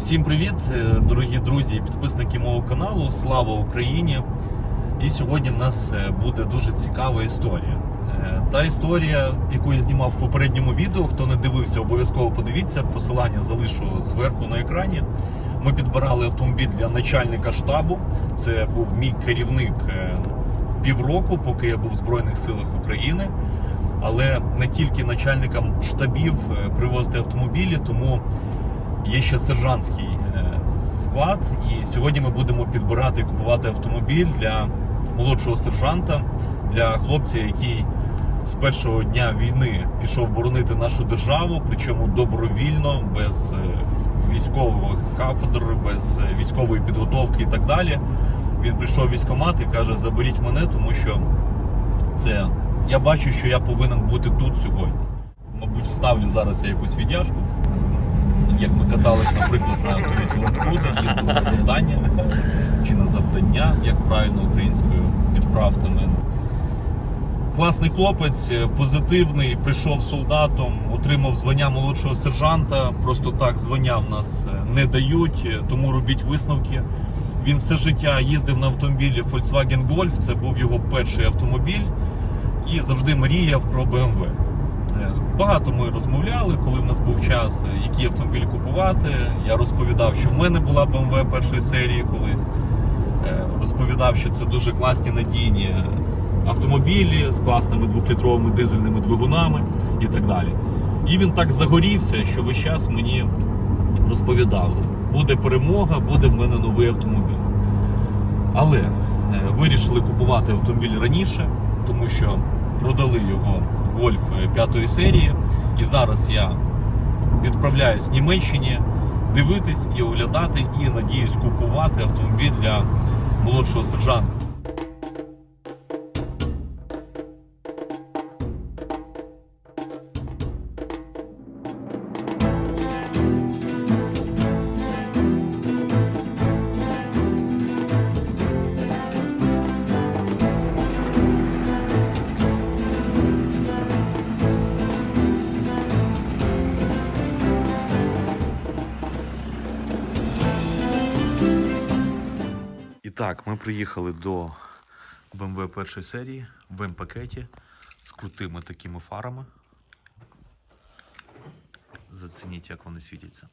Всім привіт, е, дорогі друзі і підписники мого каналу. Слава Україні! І сьогодні в нас е, буде дуже цікава історія. Е, Та історія, яку я знімав в попередньому відео. Хто не дивився, обов'язково подивіться. Посилання залишу зверху на екрані. Ми підбирали автомобіль для начальника штабу. Це був мій керівник півроку, поки я був в Збройних силах України. Але не тільки начальникам штабів привозити автомобілі, тому Є ще сержантський е, склад, і сьогодні ми будемо підбирати і купувати автомобіль для молодшого сержанта, для хлопця, який з першого дня війни пішов боронити нашу державу, причому добровільно, без е, військових кафедр, без е, військової підготовки і так далі. Він прийшов в військкомат і каже: заберіть мене, тому що це я бачу, що я повинен бути тут сьогодні. Мабуть, вставлю зараз я якусь віддяжку як ми катались, наприклад, на Land Cruiser, їздили на завдання чи на завдання, як правильно українською підправте мене. Класний хлопець, позитивний, прийшов солдатом, отримав звання молодшого сержанта. Просто так звання в нас е, не дають, тому робіть висновки. Він все життя їздив на автомобілі Volkswagen Golf, це був його перший автомобіль і завжди мріяв про BMW. Багато ми розмовляли, коли в нас був час, е, який автомобіль купувати. Я розповідав, що в мене була BMW першої серії колись. Е, Розповідав, що це дуже класні надійні автомобілі з класними двохлітровими дизельними двигунами і так далі. І він так загорівся, що весь час мені розповідав: буде перемога, буде в мене новий автомобіль. Але е, вирішили купувати автомобіль раніше, тому що продали його Гольф е, п'ятої серії. І зараз я відправляюсь в Німеччині дивитись і оглядати, і надіюсь купувати автомобіль для молодшого сержанта. Приїхали до BMW першої серії в М-пакеті з крутими такими фарами. Зацініть, як вони світяться.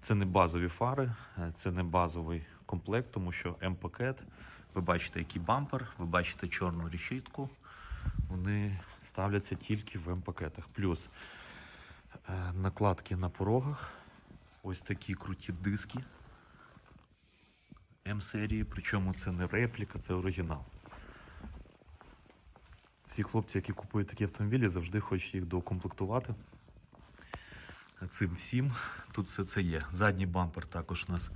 Це не базові фари, це не базовий комплект, тому що М-пакет. Ви бачите, який бампер, ви бачите чорну решітку. Вони ставляться тільки в М-пакетах. Плюс е, накладки на порогах. Ось такі круті диски. М-серії, причому це не репліка, це оригінал. Всі хлопці, які купують такі автомобілі, завжди хочуть їх доукомплектувати. Цим всім тут все це є. Задній бампер також у нас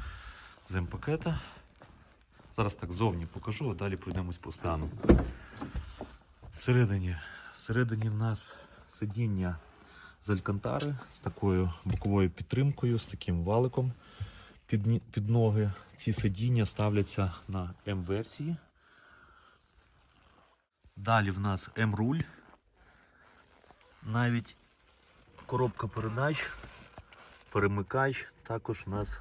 з М-пакета. Зараз так зовні покажу, а далі пройдемось по стану. Всередині, всередині в нас сидіння з алькантари з такою боковою підтримкою, з таким валиком під, під ноги. Ці сидіння ставляться на М-версії. Далі в нас М-руль. Навіть коробка передач, перемикач також у нас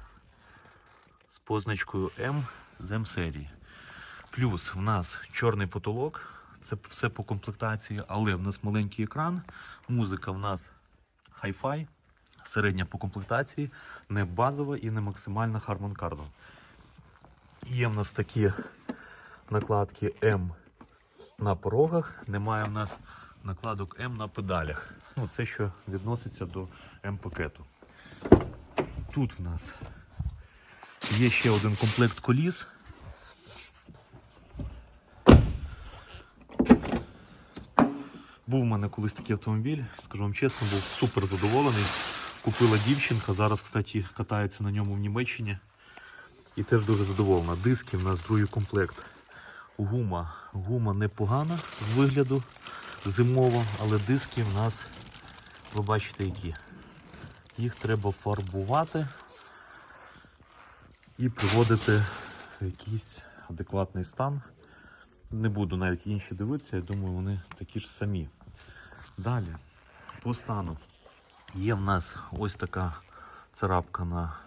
з позначкою М з М-серії. Плюс в нас чорний потолок, це все по комплектації, але в нас маленький екран, музика в нас Hi-Fi, середня по комплектації, не базова і не максимальна Harman Kardon. Є в нас такі накладки М на порогах, немає в нас накладок М на педалях. Ну, це що відноситься до М-пакету. Тут в нас є ще один комплект коліс. Був у мене колись такий автомобіль, скажу вам чесно, був супер задоволений. Купила дівчинка, зараз, кстати, катається на ньому в Німеччині. І теж дуже задоволена. Диски в нас другий комплект. Гума. Гума непогана з вигляду зимова, але диски в нас, ви бачите, які. Їх треба фарбувати і приводити в якийсь адекватний стан. Не буду навіть інші дивитися, я думаю, вони такі ж самі. Далі, по стану. Є в нас ось така царапка на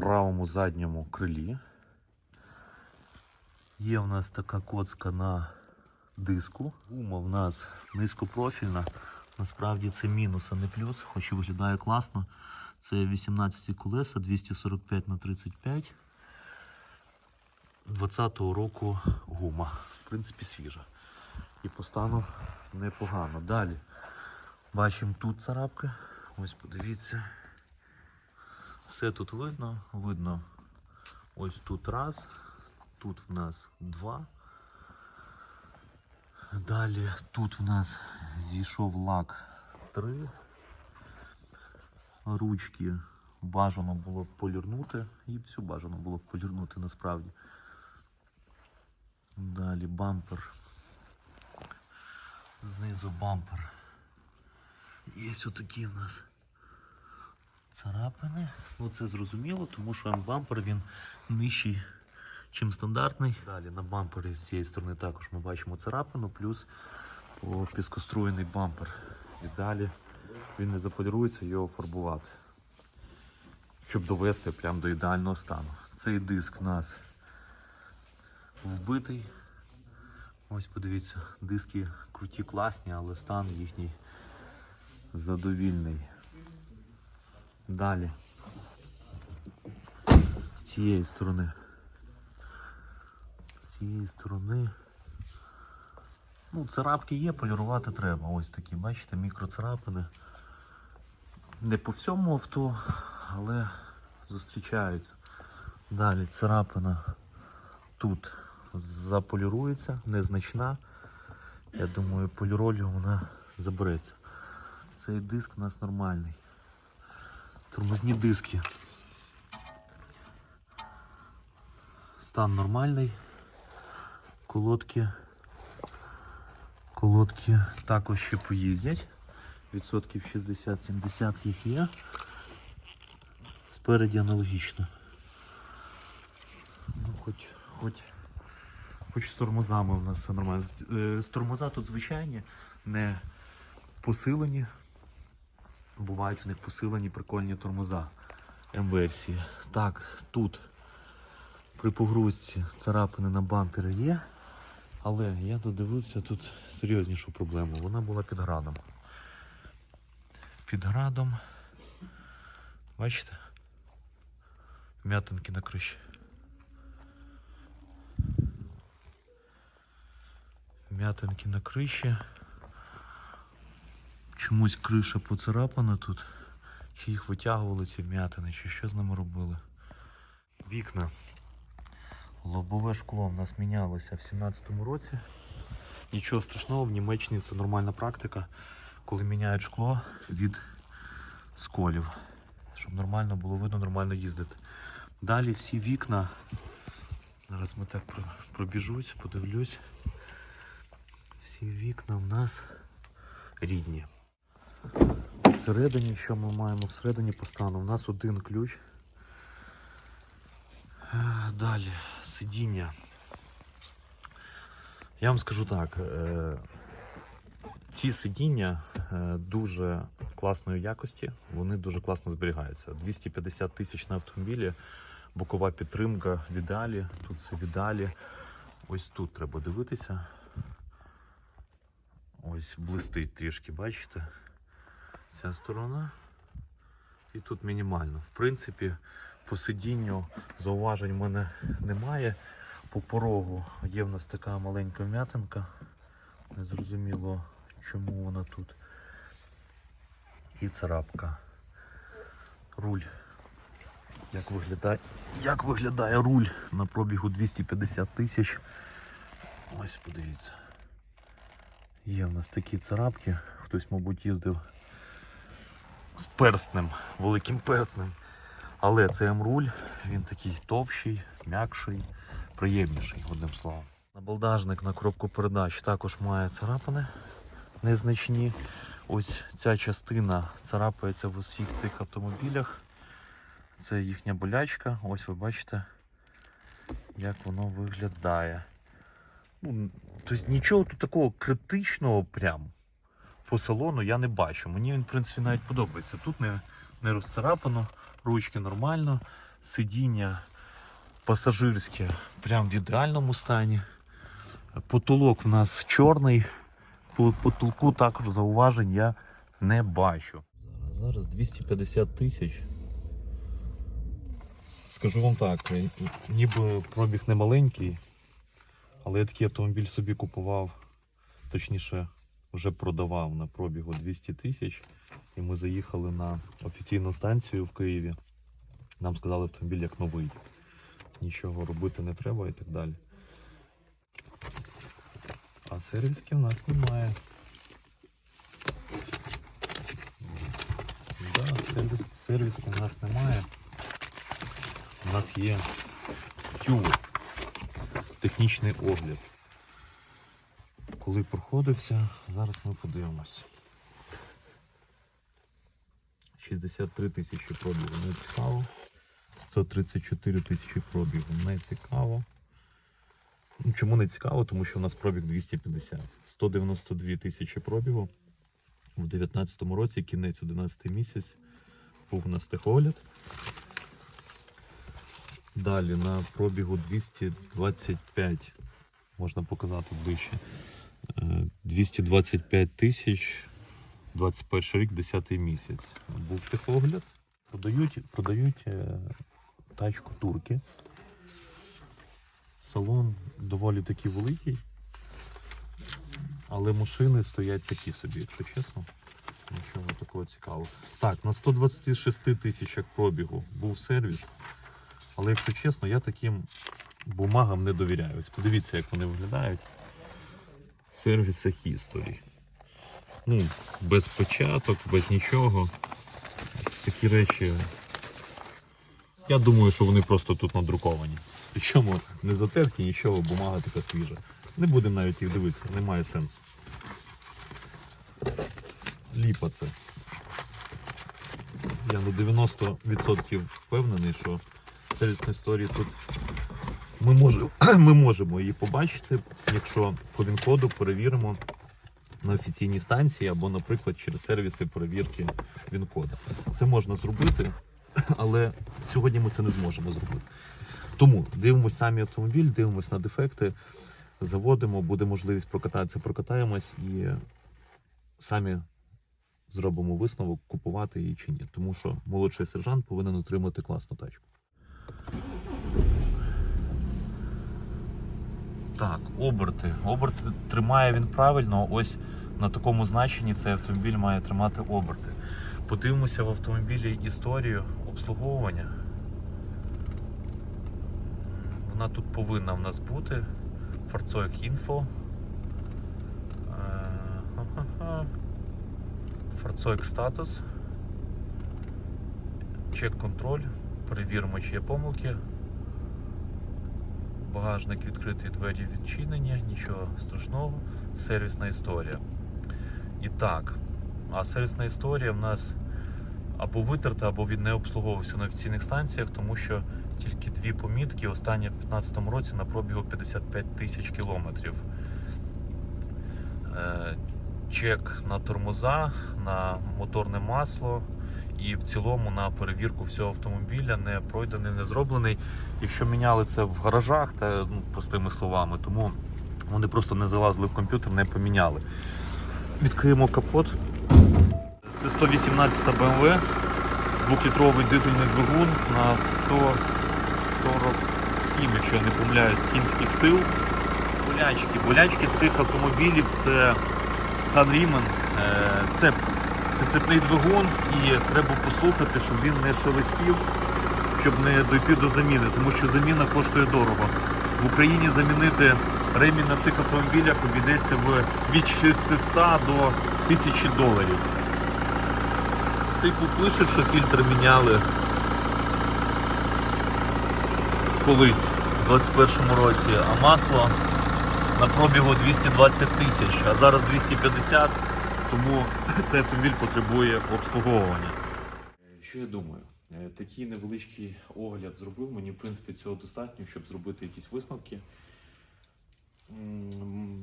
правому задньому крилі. Є в нас така коцка на диску. Гума в нас низькопрофільна. Насправді це мінус, а не плюс, хоч і виглядає класно. Це 18 колеса 245 на 35 20-го року гума. В принципі, свіжа. І по стану непогано. Далі бачимо тут царапки. Ось подивіться. Все тут видно. Видно ось тут раз, тут в нас два. Далі тут в нас зійшов лак 3. Ручки бажано було б полірнути. І всю бажано було б полірнути насправді. Далі бампер. Знизу бампер. Є отакі в нас царапини. Ну це зрозуміло, тому що бампер він нижчий, чим стандартний. Далі на бампері з цієї сторони також ми бачимо царапину, плюс піскоструєний бампер. І далі він не заполірується, його фарбувати. Щоб довести прямо до ідеального стану. Цей диск у нас вбитий. Ось подивіться, диски круті, класні, але стан їхній задовільний. Далі. З цієї сторони. З цієї сторони. Ну, царапки є, полірувати треба. Ось такі, бачите, мікроцарапини. Не по всьому авто, але зустрічаються. Далі царапина тут заполірується, незначна. Я думаю, поліролью вона забереться. Цей диск у нас нормальний. Тормозні диски. Стан нормальний. Колодки. Колодки також ще поїздять. Відсотків 60-70 їх є. Спереді аналогічно. Ну, хоч, хоч, хоч з тормозами в нас все нормально. Е, Тормоза тут звичайні, не посилені. Бувають в них посилені прикольні тормоза М-версії. Так, тут при погрузці царапини на бампері є. Але я додивився тут серйознішу проблему. Вона була під градом. Під градом. Бачите? М'ятинки на криші. М'ятинки на криші. Чомусь криша поцарапана тут. Чи їх витягували ці м'ятини, чи що з ними робили. Вікна. Лобове шкло в нас мінялося в 17-му році. Нічого страшного, в Німеччині це нормальна практика, коли міняють шкло від сколів, щоб нормально було видно, нормально їздити. Далі всі вікна. Зараз ми так пробіжусь, подивлюсь. Всі вікна в нас рідні. Всередині, що ми маємо всередині по стану? У нас один ключ. Далі сидіння. Я вам скажу так. е, Ці сидіння е, дуже класної якості, вони дуже класно зберігаються. 250 тисяч на автомобілі, бокова підтримка в ідеалі, тут все в ідеалі. Ось тут треба дивитися. Ось блистить трішки, бачите? Ця сторона. І тут мінімально. В принципі, по сидінню зауважень в мене немає. По порогу є в нас така маленька вм'ятинка. Незрозуміло, чому вона тут. І царапка. Руль. Як виглядає, як виглядає руль на пробігу 250 тисяч. Ось подивіться. Є в нас такі царапки. Хтось, мабуть, їздив з перстнем, великим перстнем. Але цей М-руль, він такий товщий, м'якший, приємніший, одним словом. Набалдажник на коробку передач також має царапини незначні. Ось ця частина царапається в усіх цих автомобілях. Це їхня болячка. Ось ви бачите, як воно виглядає. Ну, тобто нічого тут такого критичного прям по салону я не бачу. Мені він, в принципі, навіть подобається. Тут не, не розцарапано, ручки нормально, сидіння пасажирське прям в ідеальному стані. Потолок в нас чорний. По потолку також зауважень я не бачу. Зараз, зараз 250 тисяч. Скажу вам так, е, ніби пробіг не маленький, але я такий автомобіль собі купував, точніше, вже продавав на пробігу 200 тисяч. І ми заїхали на офіційну станцію в Києві. Нам сказали автомобіль як новий. Нічого робити не треба і так далі. А сервіски у нас немає. Да, сервіс, сервіски у нас немає. У нас є тюр, технічний огляд. Коли проходився, зараз ми подивимось. 63 тисячі пробігу не цікаво. 134 тисячі пробігу не цікаво. Ну, Чому не цікаво? Тому що у нас пробіг 250. 192 тисячі пробігу. У 2019 році, кінець 11 місяць, був у нас техогляд. Далі на пробігу 225, можна показати ближче. Е, 225 тисяч, 21 рік, 10 місяць. Був техогляд. Продають, продають е, тачку турки. Салон доволі таки великий. Але машини стоять такі собі, якщо чесно. Нічого такого цікавого. Так, на 126 тисячах пробігу був сервіс. Але якщо чесно, я таким бумагам не довіряюсь. Подивіться, як вони виглядають. Сервіс History. Ну, без початок, без нічого. Такі речі. Я думаю, що вони просто тут надруковані. Причому не затерті нічого, бумага така свіжа. Не будемо навіть їх дивитися, немає сенсу. Ліпа це. Я на 90% впевнений, що сервісна історія тут ми можемо, ми можемо її побачити, якщо по він-коду перевіримо на офіційній станції або, наприклад, через сервіси перевірки він-кода. Це можна зробити, але сьогодні ми це не зможемо зробити. Тому дивимося самі автомобіль, дивимося на дефекти, заводимо, буде можливість прокататися, прокатаємось і самі зробимо висновок, купувати її чи ні. Тому що молодший сержант повинен отримати класну тачку. Так, оберти. Оберти тримає він правильно. Ось на такому значенні цей автомобіль має тримати оберти. Подивимося в автомобілі історію обслуговування. Вона тут повинна в нас бути. Фарцойк інфо. Фарцойк статус. Чек контроль. Перевіримо, чи є помилки. Багажник відкритий, двері відчинені, нічого страшного. Сервісна історія. І так, а сервісна історія в нас або витерта, або він не обслуговувався на офіційних станціях, тому що тільки дві помітки, останнє в 2015 році на пробігу 55 тисяч кілометрів. Е, Чек на тормоза, на моторне масло і в цілому на перевірку всього автомобіля не пройдений, не зроблений. Якщо міняли це в гаражах, та ну, простими словами, тому вони просто не залазили в комп'ютер, не поміняли. Відкриємо капот. Це 118 BMW, двохлітровий дизельний двигун на 147, якщо я не помиляюсь, кінських сил. Болячки. Болячки цих автомобілів це Sunriemen, е, це, це цепний двигун і треба послухати, щоб він не шелестів, щоб не дойти до заміни, тому що заміна коштує дорого. В Україні замінити ремінь на цих автомобілях обійдеться в від 600 до 1000 доларів. Типу пишуть, що фільтр міняли колись у 21-му році, а масло на пробігу 220 тисяч, а зараз 250, тому цей автомобіль потребує обслуговування. Що я думаю? Е, Такий невеличкий огляд зробив. Мені, в принципі, цього достатньо, щоб зробити якісь висновки.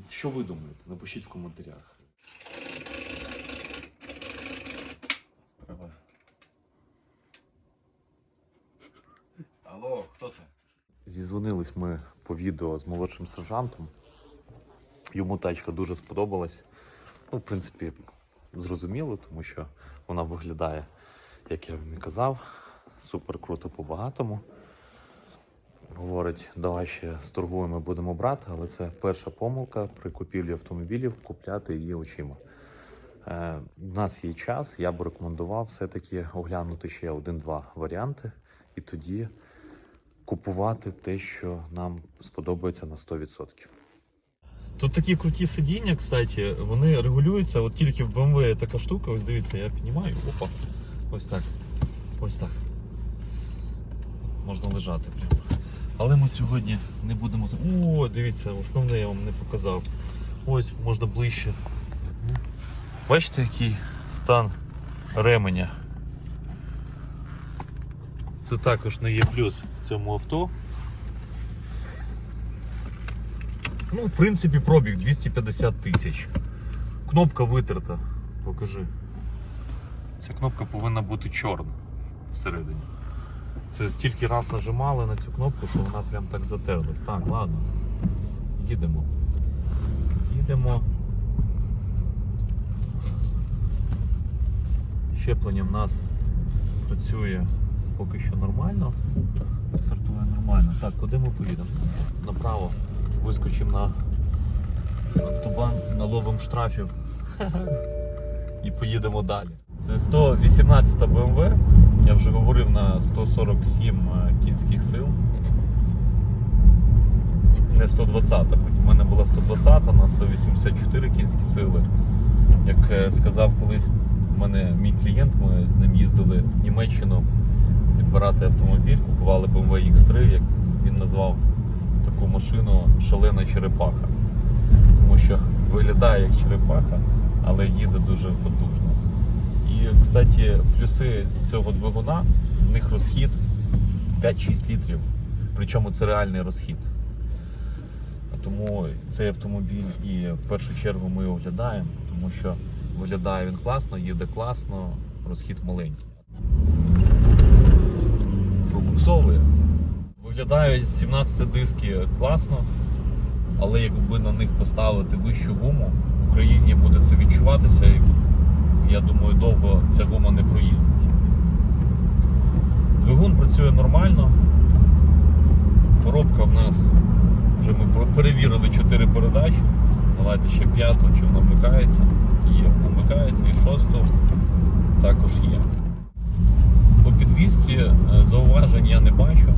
Що ви думаєте? Напишіть в коментарях. Алло, хто це? Зізвонились ми по відео з молодшим сержантом. Йому тачка дуже сподобалась. Ну, в принципі, зрозуміло, тому що вона виглядає, як я вам і казав, супер круто по-багатому. Говорить, давай ще сторгуємо, будемо брати, але це перша помилка при купівлі автомобілів купляти її очима. Е, у нас є час, я б рекомендував все-таки оглянути ще один-два варіанти і тоді купувати те, що нам сподобається на 100%. Тут такі круті сидіння, кстати, вони регулюються. От тільки в BMW є така штука, ось дивіться, я піднімаю, опа. Ось так. Ось так. Можна лежати прямо. Але ми сьогодні не будемо. О, дивіться, основне я вам не показав. Ось можна ближче. Бачите, який стан ременя. Це також не є плюс в цьому авто. Ну, в принципі, пробіг 250 тисяч. Кнопка витерта. Покажи. Ця кнопка повинна бути чорна всередині. Це стільки раз нажимали на цю кнопку, що вона прям так затерлась. Так, ладно. Їдемо. Їдемо. Щеплення в нас працює поки що нормально. Стартує нормально. Так, куди ми поїдемо? Направо. Вискочимо на автобан, наловимо штрафів і поїдемо далі. Це 118 BMW. Я вже говорив на 147 кінських сил. Не 120, хоч у мене була 120 на 184 кінські сили. Як е, сказав колись у мене мій клієнт, ми з ним їздили в Німеччину підбирати автомобіль, купували BMW X3, як він назвав таку машину шалена черепаха. Тому що виглядає як черепаха, але їде дуже потужно. І, кстати, плюси цього двигуна, в них розхід 5-6 літрів. Причому це реальний розхід. Тому цей автомобіль і в першу чергу ми оглядаємо, тому що виглядає він класно, їде класно, розхід маленький. Пробуксовує. Виглядають 17 диски класно, але якби на них поставити вищу гуму, в Україні буде це відчуватися. і Я думаю, довго ця гума не проїздить. Двигун працює нормально. Коробка в нас вже ми перевірили 4 передачі. Давайте ще п'яту, чи вона вмикається. Є, вмикається і шосту також є. По підвісці е, зауважень я не бачу.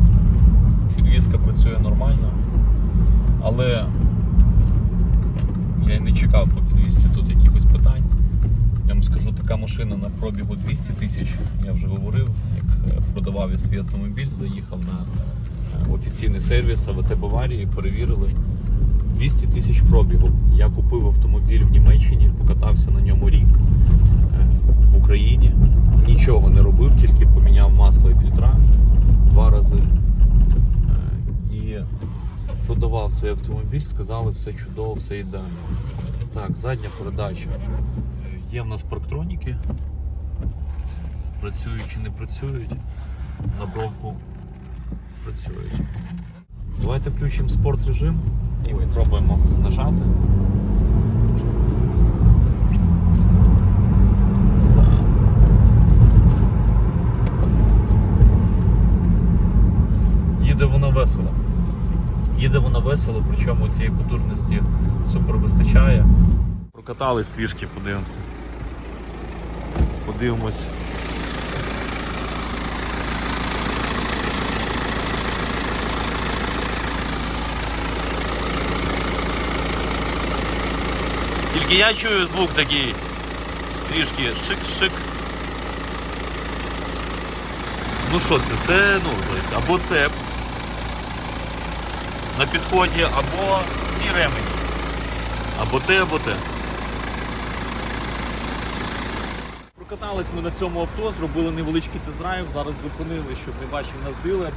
Підвізка працює нормально. Але я й не чекав по підвісці тут якихось питань. Я вам скажу, така машина на пробігу 200 тисяч. Я вже говорив, як е, продавав я свій автомобіль, заїхав на е, офіційний сервіс АВТ Баварії, перевірили. 200 тисяч пробігу. Я купив автомобіль в Німеччині, покатався на ньому рік е, в Україні. Нічого не робив, тільки поміняв масло і фільтра два рази. Продавав цей автомобіль, сказали, все чудово, все ідеально. Так, задня передача. Е, Є в нас парктроніки. Працюють чи не працюють. На бровку працюють. Давайте включимо спорт режим і спробуємо нажати. Так. Їде вона весело. Їде вона весело, причому цієї потужності супер вистачає. Прокатались трішки, подивимося. Подивимось. Тільки я чую звук такий трішки шик-шик. Ну що це? Це ну, або цеп на підході, або ці ремені. Або те, або те. Прокатались ми на цьому авто, зробили невеличкий тест-драйв, зараз зупинили, щоб не бачив нас дилер.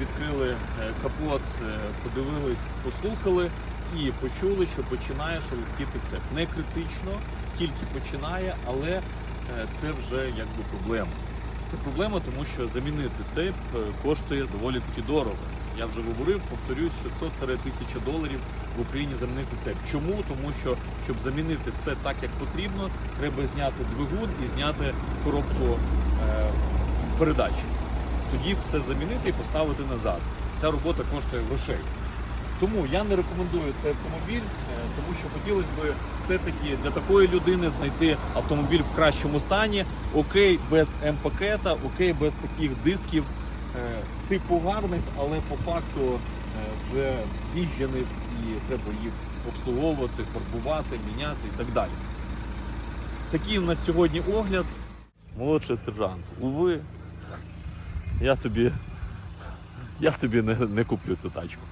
Відкрили е, капот, е, подивились, послухали і почули, що починає шелестіти цеп. Не критично, тільки починає, але е, це вже якби проблема. Це проблема, тому що замінити цеп е, коштує доволі таки дорого. Я вже говорив, повторюсь, 600-1000 доларів в Україні замінити цеп. Чому? Тому що щоб замінити все так, як потрібно, треба зняти двигун і зняти коробку е, передач. Тоді все замінити і поставити назад. Ця робота коштує грошей. Тому я не рекомендую цей автомобіль, е, тому що хотілося б все-таки для такої людини знайти автомобіль в кращому стані. Окей, без М-пакета, окей, без таких дисків. Е, Типу гарних, але по факту е, вже з'їжджених і треба їх обслуговувати, фарбувати, міняти і так далі. Такий у нас сьогодні огляд. Молодший сержант. Уви, я тобі, я тобі не, не куплю цю тачку.